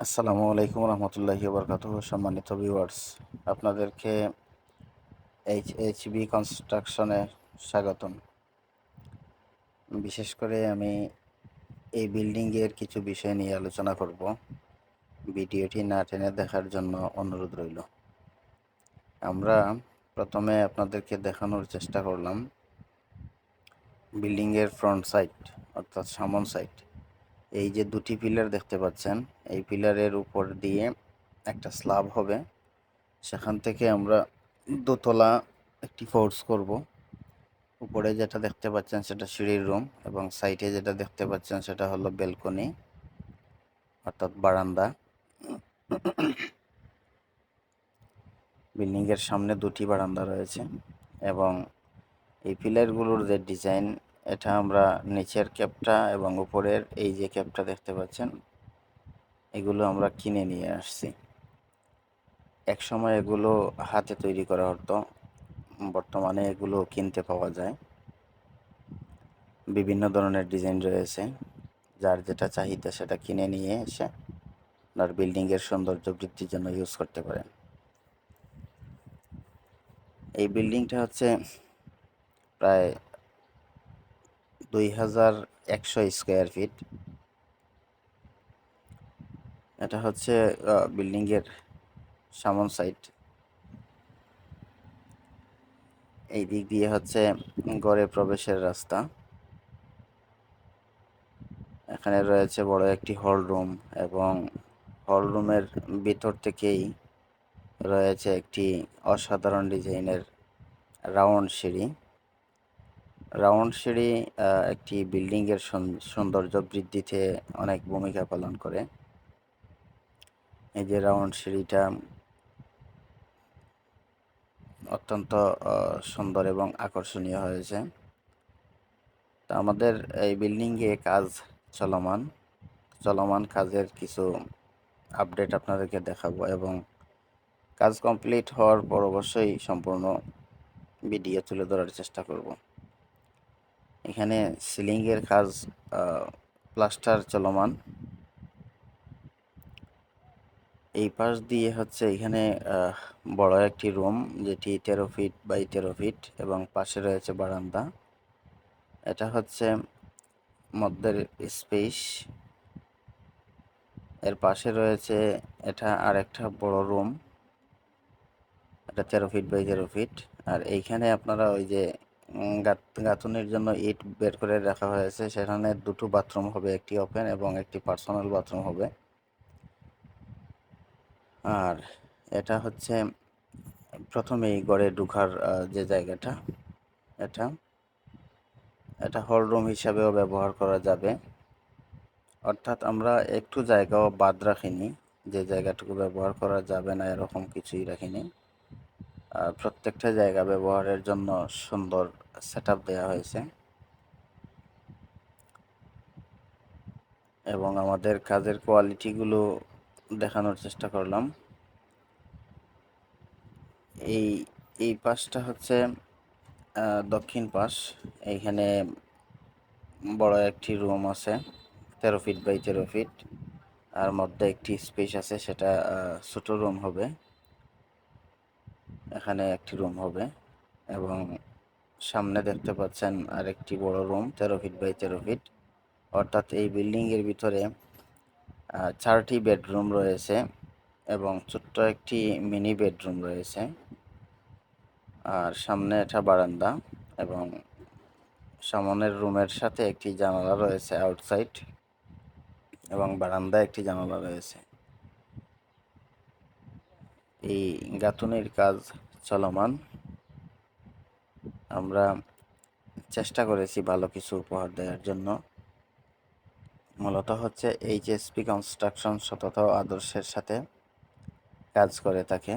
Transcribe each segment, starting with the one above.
আসসালামু আলাইকুম রহমতুল্লাহি বরকাত সম্মানিত ভিউয়ার্স আপনাদেরকে এইচ এইচ বি কনস্ট্রাকশনে স্বাগতম। বিশেষ করে আমি এই বিল্ডিংয়ের কিছু বিষয় নিয়ে আলোচনা করব। ভিডিওটি না টেনে দেখার জন্য অনুরোধ রইল। আমরা প্রথমে আপনাদেরকে দেখানোর চেষ্টা করলাম। বিল্ডিংয়ের ফ্রন্ট সাইড অর্থাৎ সামন সাইড এই যে দুটি পিলার দেখতে পাচ্ছেন, এই পিলারের উপর দিয়ে একটা স্ল্যাব হবে। সেখান থেকে আমরা দোতলা একটি ফোর্স করব। উপরে যেটা দেখতে পাচ্ছেন সেটা সিঁড়ির রুম এবং সাইডে যেটা দেখতে পাচ্ছেন সেটা হলো বেলকনি অর্থাৎ বারান্দা। বিল্ডিংয়ের সামনে দুটি বারান্দা রয়েছে এবং এই পিলারগুলোর যে ডিজাইন এটা আমরা নিচের ক্যাপটা এবং উপরের এই যে ক্যাপটা দেখতে পাচ্ছেন, এগুলো আমরা কিনে নিয়ে আসছি। এক সময় এগুলো হাতে তৈরি করা হতো, বর্তমানে এগুলো কিনতে পাওয়া যায়। বিভিন্ন ধরনের ডিজাইন রয়েছে, যার যেটা চাহিদা সেটা কিনে নিয়ে এসে আপনার বিল্ডিংয়ের সৌন্দর্য বৃদ্ধির জন্য ইউজ করতে পারেন। এই বিল্ডিংটা হচ্ছে প্রায় দুই হাজার একশো স্কোয়ার ফিট। এটা হচ্ছে বিল্ডিংয়ের সামন সাইড। এই দিক দিয়ে হচ্ছে গড়ে প্রবেশের রাস্তা। এখানে রয়েছে বড় একটি হল রুম এবং হল রুমের ভিতর থেকেই রয়েছে একটি অসাধারণ ডিজাইনের রাউন্ড সিঁড়ি। রাউন্ড সিঁড়ি একটি বিল্ডিংয়ের সৌন্দর্য বৃদ্ধিতে অনেক ভূমিকা পালন করে। এই যে রাউন্ড সিঁড়িটা অত্যন্ত সুন্দর এবং আকর্ষণীয় হয়েছে। তা আমাদের এই বিল্ডিংয়ে কাজ চলমান। চলমান কাজের কিছু আপডেট আপনাদেরকে দেখাবো এবং কাজ কমপ্লিট হওয়ার পর অবশ্যই সম্পূর্ণ ভিডিও তুলে ধরার চেষ্টা করব। এখানে সিলিংয়ের কাজ প্লাস্টার চলমান। এই পাশ দিয়ে হচ্ছে এখানে বড় একটি রুম, যেটি তেরো ফিট বাই তেরো ফিট, এবং পাশে রয়েছে বারান্দা। এটা হচ্ছে মধ্যের স্পেস। এর পাশে রয়েছে এটা আর একটা বড় রুম। এটা তেরো ফিট বাই তেরো ফিট। আর এইখানে আপনারা ওই যে গাঁথুনির জন্য ইট বের করে রাখা হয়েছে। সেখানে দুটো বাথরুম হবে, একটি ওপেন এবং একটি পার্সোনাল বাথরুম হবে। আর এটা হচ্ছে প্রথমেই গড়ে ঢুকার যে জায়গাটা, এটা। এটা হল রুম হিসাবেও ব্যবহার করা যাবে। অর্থাৎ আমরা একটু জায়গাও বাদ রাখিনি, যে জায়গাটুকু ব্যবহার করা যাবে না, এরকম কিছুই রাখিনি। প্রত্যেকটা জায়গা ব্যবহারের জন্য সুন্দর সেট দেওয়া হয়েছে। এবং আমাদের কাজের কোয়ালিটিগুলো দেখানোর চেষ্টা করলাম। এই এই পাশটা হচ্ছে দক্ষিণ পাশ। এইখানে বড় একটি রুম আছে, তেরো ফিট বাই তেরো ফিট আর মধ্যে একটি স্পেস আছে, সেটা ছোটো রুম হবে। এখানে একটি রুম হবে এবং সামনে দেখতে পাচ্ছেন আরেকটি বড় রুম তেরো ফিট বাই তেরো ফিট অর্থাৎ এই বিল্ডিংয়ের ভিতরে চারটি বেডরুম রয়েছে এবং ছোট্ট একটি মিনি বেডরুম রয়েছে। আর সামনে এটা বারান্দা এবং সামনের রুমের সাথে একটি জানালা রয়েছে আউটসাইড এবং বারান্দায় একটি জানালা রয়েছে। এই গাঁথুনির কাজ চলমান। আমরা চেষ্টা করেছি ভালো কিছু উপহার দেওয়ার জন্য। মূলত হচ্ছে এইচএসপি কনস্ট্রাকশন সতত আদর্শের সাথে কাজ করে থাকে।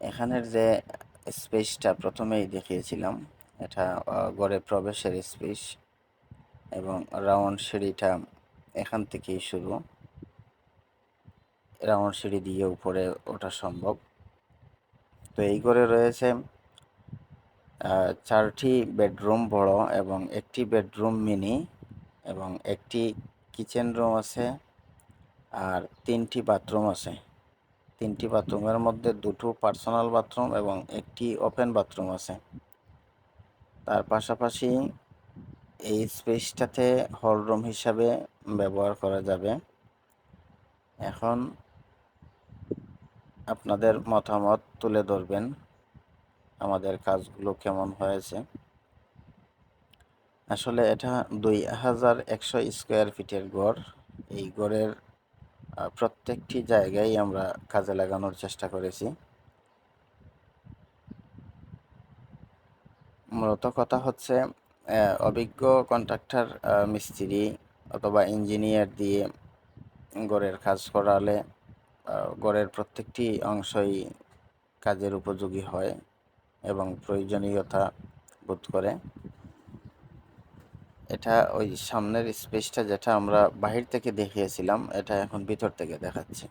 এখানের যে স্পেসটা প্রথমেই দেখিয়েছিলাম, এটা গড়ে প্রবেশের স্পেস এবং রাউন্ড সিঁড়িটা এখান থেকেই শুরু। রাউন্ড সিঁড়ি দিয়ে উপরে ওঠা সম্ভব। তো এই ঘরে রয়েছে চারটি বেডরুম বড় এবং একটি বেডরুম মিনি এবং একটি কিচেন রুম আছে আর তিনটি বাথরুম আছে। তিনটি বাথরুমের মধ্যে দুটো পার্সোনাল বাথরুম এবং একটি ওপেন বাথরুম আছে। তার পাশাপাশি এই স্পেসটাতে হল রুম হিসাবে ব্যবহার করা যাবে। এখন আপনাদের মতামত তুলে ধরবেন আমাদের কাজগুলো কেমন হয়েছে। আসলে এটা দুই হাজার একশো স্কোয়ার ফিটের গড়। এই গড়ের প্রত্যেকটি জায়গায় আমরা কাজে লাগানোর চেষ্টা করেছি। মূলত কথা হচ্ছে অভিজ্ঞ কন্ট্রাক্টর মিস্ত্রি অথবা ইঞ্জিনিয়ার দিয়ে গড়ের কাজ করালে গড়ের প্রত্যেকটি অংশই কাজের উপযোগী হয় এবং প্রয়োজনীয়তা বোধ করে। এটা ওই সামনের স্পেসটা যেটা আমরা বাহির থেকে দেখিয়েছিলাম, এটা এখন ভিতর থেকে দেখাচ্ছি।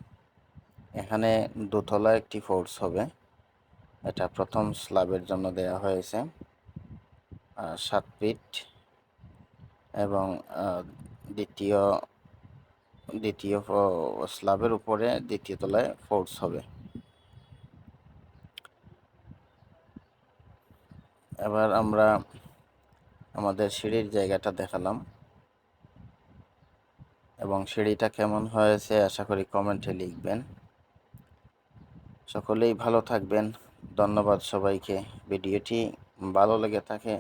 এখানে দোতলা একটি ফোর্স হবে। এটা প্রথম স্ল্যাবের জন্য দেয়া হয়েছে। সাত ফিট এবং দ্বিতীয় দ্বিতীয় স্ল্যাবের উপরে দ্বিতীয় তলায় ফোর্স হবে। এবার আমরা আমাদের সিঁড়ির জায়গাটা দেখালাম। এবং সিঁড়িটা কেমন হয়েছে আশা করি কমেন্টে লিখবেন। সকলেই ভালো থাকবেন। ধন্যবাদ সবাইকে। ভিডিওটি ভালো লেগে থাকে